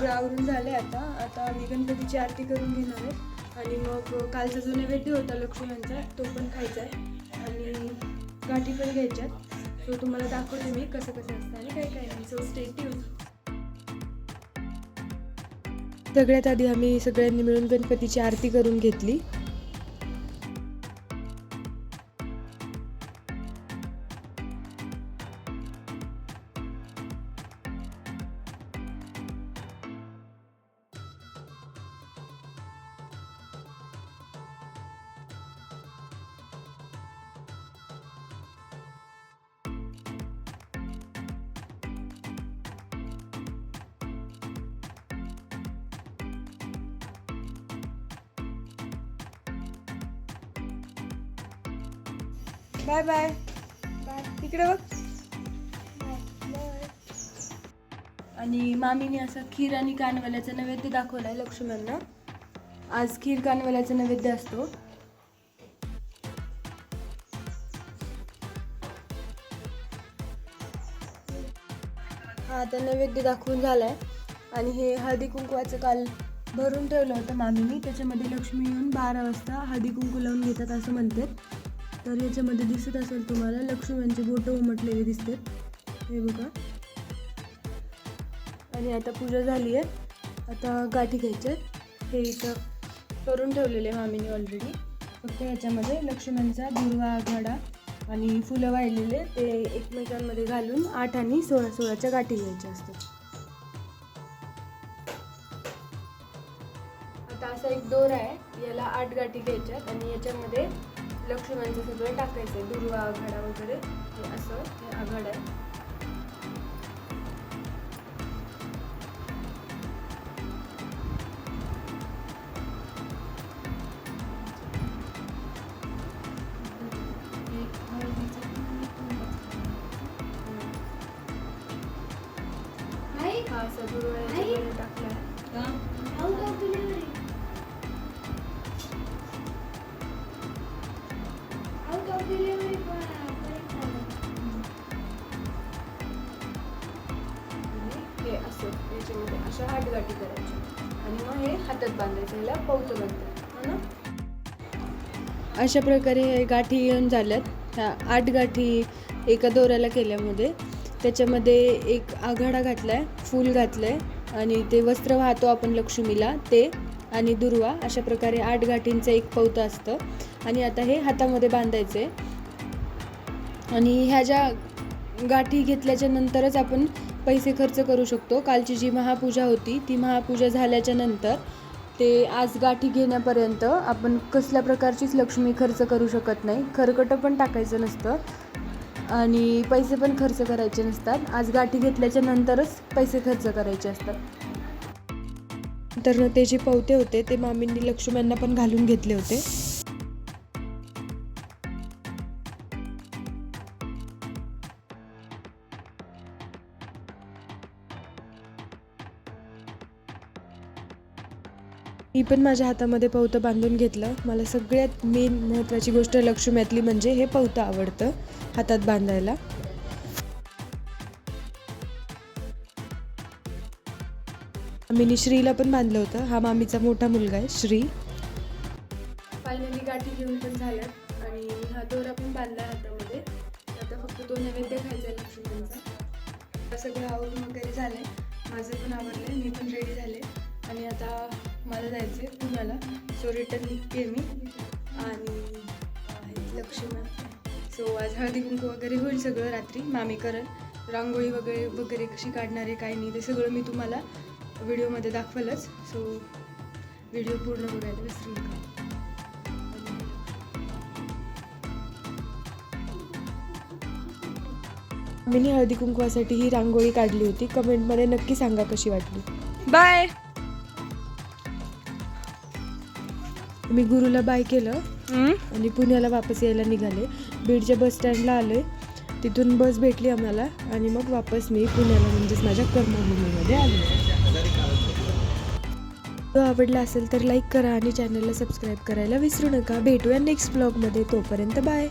सगळं आवरून झालं आता. आता मी गणपतीची आरती करून घेणार आहे. आणि मग कालचा जो नैवेद्य होता लक्ष्मीचा तो पण खायचा आहे. आणि गाठी पण घ्यायच्यात. सो तुम्हाला दाखवते मी कसं कसं असतं आणि काय काय नाही सो स्टेट सगळ्यात आधी आम्ही सगळ्यांनी मिळून गणपतीची आरती करून घेतली. Bye bye. बाय. इकडे बघ. आणि मामीने असं खीर आणि कानवाल्याचं नैवेद्य दाखवलाय लक्ष्मणांना. आज खीर कानवाल्याचा नैवेद्य असतो. हा आता नैवेद्य दाखवून झालाय. आणि हे हळदी कुंकवाचं काल भरून ठेवलं होतं मामीने. त्याच्यामध्ये लक्ष्मी येऊन बारा वाजता हळदी कुंकू लावून घेतात असं म्हणतात. तर याच्यामध्ये दिसत असेल तुम्हाला लक्ष्म्यांचे बोटं उमटलेले दिसतात हे बघा. आणि आता पूजा झाली आहे. आता गाठी घ्यायच्यात हे इथं करून ठेवलेले मामीने ऑलरेडी फक्त याच्यामध्ये लक्ष्मणचा दुर्वा आघाडा आणि फुलं वाहिलेले ते एकमेकांमध्ये घालून आठ आणि सोळा सोळाच्या गाठी घ्यायच्या असतात. आता असा एक दोर आहे. याला आठ गाठी घ्यायच्यात आणि याच्यामध्ये लक्ष्मणचं सगळं टाकायचं आहे दुर्वा आघाडा वगैरे हे असं हे आघाड आहे. हा असा दुर्वा टाकला आहे हे असं याच्यामध्ये अशा आठ गाठी करायच्या आणि मग हे हातात बांधायचं ह्याला पौतं बांधतात हो ना? अशा प्रकारे हे गाठी येऊन झाल्यात. ह्या आठ गाठी एका दोऱ्याला केल्यामध्ये त्याच्यामध्ये एक आघाडा घातला आहे फूल घातलं आहे आणि ते वस्त्र वाहतो आपण लक्ष्मीला ते आणि दुर्वा अशा प्रकारे आठ गाठींचं एक पौतं असतं. आणि आता हे हातामध्ये बांधायचं आहे आणि ह्या ज्या गाठी घेतल्याच्या नंतरच आपण पैसे खर्च करू शकतो. कालची जी महापूजा होती ती महापूजा झाल्याच्यानंतर ते आज गाठी घेण्यापर्यंत आपण कसल्या प्रकारचीच लक्ष्मी खर्च करू शकत नाही. खरकटं पण टाकायचं नसतं आणि पैसे पण खर्च करायचे नसतात. आज गाठी घेतल्याच्या नंतरच पैसे खर्च करायचे असतात. तर ते जे पवते होते ते मामींनी लक्ष्म्यांना पण घालून घेतले होते. मी पण माझ्या हातामध्ये पवतं बांधून घेतलं. मला सगळ्यात मेन महत्त्वाची गोष्ट लक्ष्म्यातली म्हणजे हे पवतं आवडतं हातात बांधायला. आम्ही श्रीला पण बांधलं होतं. हा मामीचा मोठा मुलगा आहे श्री. फायनली गाठी घेऊन पण झाल्या. आणि हा दोरा पण बांधला हातामध्ये. आता फक्त तो नैवेद्य खायचा लक्ष्मीचा. सगळं आवरून वगैरे झालंय. माझं पण आवडलं मी पण जायचं आहे पुण्याला. सो रिटर्न निघते मी. आणि लक्ष्मी लक्ष्मण सो आज हळदी कुंकू वगैरे होईल सगळं रात्री. मामी करण रांगोळी वगैरे वगैरे कशी काढणार आहे काय नाही ते सगळं मी तुम्हाला व्हिडिओमध्ये दाखवलंच. सो व्हिडिओ पूर्ण बघायला विसरू नका. मी हळदी कुंकवासाठी ही रांगोळी काढली होती. कमेंटमध्ये नक्की सांगा कशी वाटली. बाय मी गुरुला बाय केलं. आणि पुण्याला वापस यायला निघाले. बीडच्या बस स्टँडला आले. तिथून बस भेटली आम्हाला. आणि मग वापस मी पुण्याला म्हणजेच माझ्या कर्मभूमीमध्ये आले. तो आवडला असेल तर लाईक करा आणि चॅनलला सबस्क्राईब करायला विसरू नका. भेटूया नेक्स्ट ब्लॉगमध्ये तोपर्यंत बाय